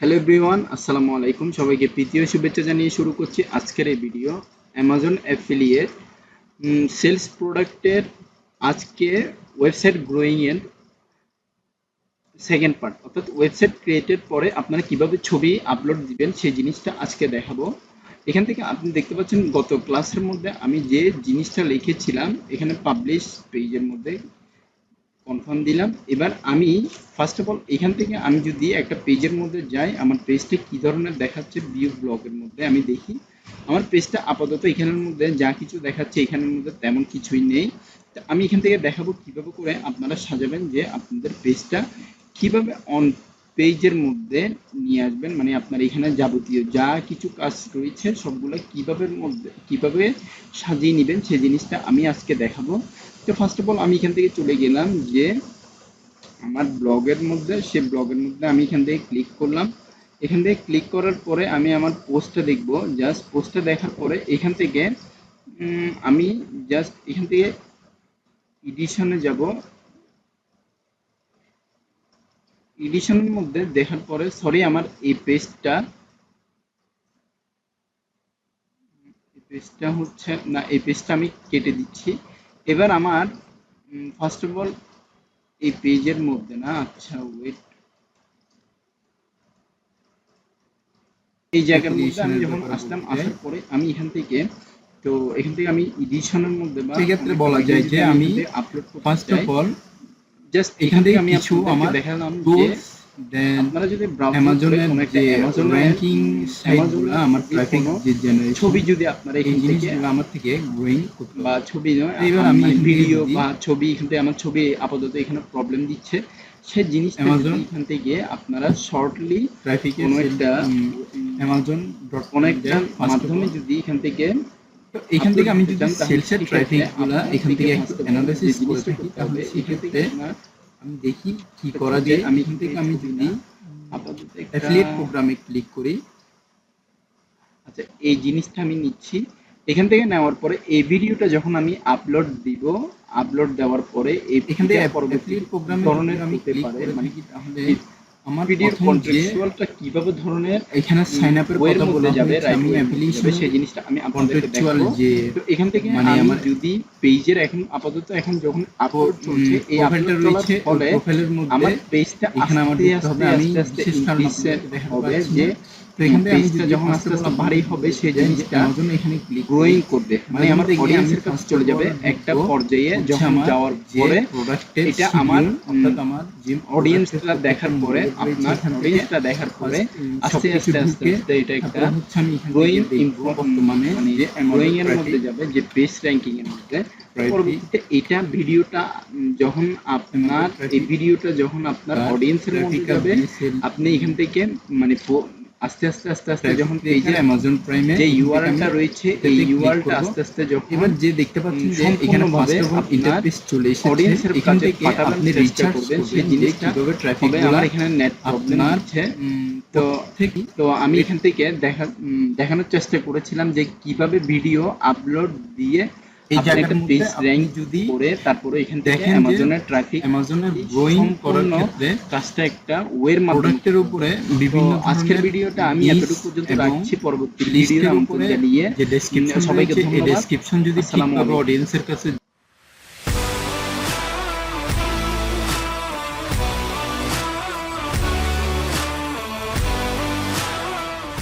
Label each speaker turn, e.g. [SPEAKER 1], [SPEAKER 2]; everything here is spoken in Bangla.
[SPEAKER 1] হ্যালো এভরিওয়ান আসসালামু আলাইকুম সবাইকে প্রীতীয় শুভেচ্ছা জানিয়ে শুরু করছি আজকের এই ভিডিও অ্যামাজন অ্যাফিলিয়েট সেলস প্রোডাক্টের আজকে ওয়েবসাইট গ্রোয়িং এর সেকেন্ড পার্ট অর্থাৎ ওয়েবসাইট ক্রিয়েটেড পরে আপনারা কীভাবে ছবি আপলোড দিবেন সেই জিনিসটা আজকে দেখাবো। এখান থেকে আপনি দেখতে পাচ্ছেন গত ক্লাসের মধ্যে আমি যে জিনিসটা লিখেছিলাম, এখানে পাবলিশ পেজের মধ্যে কনফার্ম দিলাম। এবার আমি ফার্স্ট অফ অল এখান থেকে আমি যদি একটা পেজের মধ্যে যাই, আমার পেজটা কি ধরনের দেখাচ্ছে ভিউ ব্লগের মধ্যে আমি দেখি। আমার পেজটা আপাতত এখানের মধ্যে যা কিছু দেখাচ্ছে এখানের মধ্যে তেমন কিছুই নেই। আমি এখান থেকে দেখাবো কীভাবে করে আপনারা সাজাবেন যে আপনাদের পেজটা কীভাবে অন পেজের মধ্যে নিয়ে আসবেন। মানে আপনার এখানে যাবতীয় যা কিছু কাজ রয়েছে, সবগুলো কীভাবে মধ্যে, কীভাবে সাজিয়ে নেবেন সেই জিনিসটা আমি আজকে দেখাবো। তো ফার্স্ট অফ অল আমি এখান থেকে চলে গেলাম যে আমার ব্লগের মধ্যে, সে ব্লগের মধ্যে আমি এখান থেকে ক্লিক করলাম। এখান থেকে ক্লিক করার পরে আমি আমার পোস্টটা দেখব। জাস্ট পোস্টটা দেখার পরে এখান থেকে আমি জাস্ট এখান থেকে এডিশনে যাব। এডিশনের মধ্যে দেখার পরে সরি আমার এই পেজটা এই পেজটা হচ্ছে, না, এই পেজটা আমি কেটে দিচ্ছি। এবার আমার ফার্স্ট অফ অল এই পেজের মধ্যে না আচ্ছা ওয়েট এই জায়গার মধ্যে আমি যখন আসলাম আসার পরে আমি এখান থেকে তো এখান থেকে আমি এডিশনের মধ্যে বা
[SPEAKER 2] সেক্ষেত্রে বলা যায় যে আমি
[SPEAKER 1] upload
[SPEAKER 2] first of all
[SPEAKER 1] just
[SPEAKER 2] এখান থেকে আমি
[SPEAKER 1] কিছু আমার
[SPEAKER 2] দেখালাম
[SPEAKER 1] যে
[SPEAKER 2] দেন
[SPEAKER 1] আপনারা যদি
[SPEAKER 2] অ্যামাজনের যে র্যাঙ্কিং সাইটগুলো আমার ট্রাফিক যে জেনারেশন
[SPEAKER 1] ছবি যদি আপনারা
[SPEAKER 2] এই
[SPEAKER 1] থেকে
[SPEAKER 2] জিনিসগুলো আমার থেকে গ্রোয়িং
[SPEAKER 1] বা ছবি
[SPEAKER 2] এবার আমি
[SPEAKER 1] ভিডিও বা ছবি এখান থেকে আমার ছবি আপাতত এখানে প্রবলেম দিচ্ছে। সেই জিনিসটা যদি এখান থেকে আপনারা শর্টলি
[SPEAKER 2] ট্রাফিকের
[SPEAKER 1] কোনো একটা
[SPEAKER 2] অ্যামাজন ডট
[SPEAKER 1] কোনো একটা মাধ্যমে যদি এখান থেকে
[SPEAKER 2] তো এখান থেকে আমি যদি সেলসের ট্রাফিক
[SPEAKER 1] সেক্ষেত্রে
[SPEAKER 2] এখান থেকে অ্যানালাইসিস করে তাহলে
[SPEAKER 1] হবে,
[SPEAKER 2] আমি দেখি কি করা যায়।
[SPEAKER 1] আমি
[SPEAKER 2] এখান থেকে আমি যদি
[SPEAKER 1] আপাতত
[SPEAKER 2] অ্যাফিলিয়েট প্রোগ্রামে ক্লিক করি।
[SPEAKER 1] আচ্ছা এই জিনিসটা আমি নিচ্ছি। এখান থেকে নেওয়ার পরে এই ভিডিওটা যখন আমি আপলোড দিব আপলোড দেওয়ার পরে
[SPEAKER 2] এখান থেকে
[SPEAKER 1] পরবর্তী
[SPEAKER 2] অ্যাফিলিয়েট প্রোগ্রামে
[SPEAKER 1] ধরনের
[SPEAKER 2] আমি
[SPEAKER 1] মানে
[SPEAKER 2] কি তাহলে আমার
[SPEAKER 1] ভিডিওর কন্ট্রাকচুয়ালটা কীভাবে ধরনের
[SPEAKER 2] এখানে সাইন আপের কথা বলা
[SPEAKER 1] যাবে
[SPEAKER 2] আমি অ্যাফিলিয়েশন
[SPEAKER 1] সেই জিনিসটা আমি আপনাদেরকে দেখাবো।
[SPEAKER 2] যে
[SPEAKER 1] তো এখান থেকে
[SPEAKER 2] মানে আমার-
[SPEAKER 1] যদি পেজের এখন আপাতত এখন যখন আপলোড চলছে এই আপলোড
[SPEAKER 2] রয়েছে
[SPEAKER 1] ফলে আমার পেজটা
[SPEAKER 2] এখানে আমার দিতে হবে আমি বিশেষ কারণ
[SPEAKER 1] হবে যে
[SPEAKER 2] এখান থেকে আমি
[SPEAKER 1] পেজটা
[SPEAKER 2] যদি
[SPEAKER 1] যখন আস্তে আস্তে ভারী হবে সেই জিনিসটা
[SPEAKER 2] অ্যামাজন এখানে
[SPEAKER 1] গ্রোয়িং করবে। মানে আমার
[SPEAKER 2] দেখি
[SPEAKER 1] অডিয়েন্সের কাছে চলে যাবে একটা পর্যায়ে যখন যাওয়ার পরে
[SPEAKER 2] প্রোডাক্টের
[SPEAKER 1] এটা আমার,
[SPEAKER 2] অর্থাৎ আমার
[SPEAKER 1] অডিয়েন্সটা দেখার পরে আপনার অডিয়েন্সটা দেখার পরে আস্তে আস্তে আস্তে আস্তে এটা একটা গ্রোয়িং
[SPEAKER 2] মানে
[SPEAKER 1] যে গ্রোয়িং এর মধ্যে যাবে যে পেজ র্যাঙ্কিং এর মধ্যে। পরবর্তীতে এটা ভিডিওটা যখন আপনার এই ভিডিওটা যখন আপনার অডিয়েন্সের মধ্যে যাবে আপনি এখান থেকে মানে আস্তে আস্তে আস্তে আস্তে যখন পেজের
[SPEAKER 2] অ্যামাজন প্রাইমে
[SPEAKER 1] যে ইউআরএলটা রয়েছে এই ইউআরএলটা আস্তে আস্তে যখন
[SPEAKER 2] এবার যে দেখতে পাচ্ছেন যে এখানে ফার্স্ট অফ অল ইন্টারফেস চলে এসেছে
[SPEAKER 1] অডিয়েন্সের
[SPEAKER 2] এখান থেকে আপনি রিচার্জ
[SPEAKER 1] করবেন সেই
[SPEAKER 2] যে
[SPEAKER 1] জিনিসটা।
[SPEAKER 2] কীভাবে ট্রাফিক
[SPEAKER 1] তবে আমার এখানে নেট প্রবলেম হচ্ছে।
[SPEAKER 2] তো থেকে
[SPEAKER 1] তো আমি এখান থেকে দেখা দেখানোর চেষ্টা করেছিলাম যে কীভাবে ভিডিও আপলোড দিয়ে
[SPEAKER 2] এই মধ্যে
[SPEAKER 1] পেজ র্যাঙ্ক
[SPEAKER 2] যদি
[SPEAKER 1] করে তারপরে এখান থেকে অ্যামাজনের ট্রাফিক
[SPEAKER 2] অ্যামাজনের গ্রোয়িং করার ক্ষেত্রে
[SPEAKER 1] কাজটা একটা ওয়ের
[SPEAKER 2] প্রোডাক্টের উপরে বিভিন্ন
[SPEAKER 1] আজকের ভিডিওটা আমি এতটুকু পর্যন্ত রাখছি পরবর্তী ভিডিও
[SPEAKER 2] উপরে
[SPEAKER 1] জানিয়ে
[SPEAKER 2] যে ডেসক্রিপশন
[SPEAKER 1] সবাইকে
[SPEAKER 2] এই ডেসক্রিপশন যদি ঠিকভাবে অডিয়েন্সের কাছে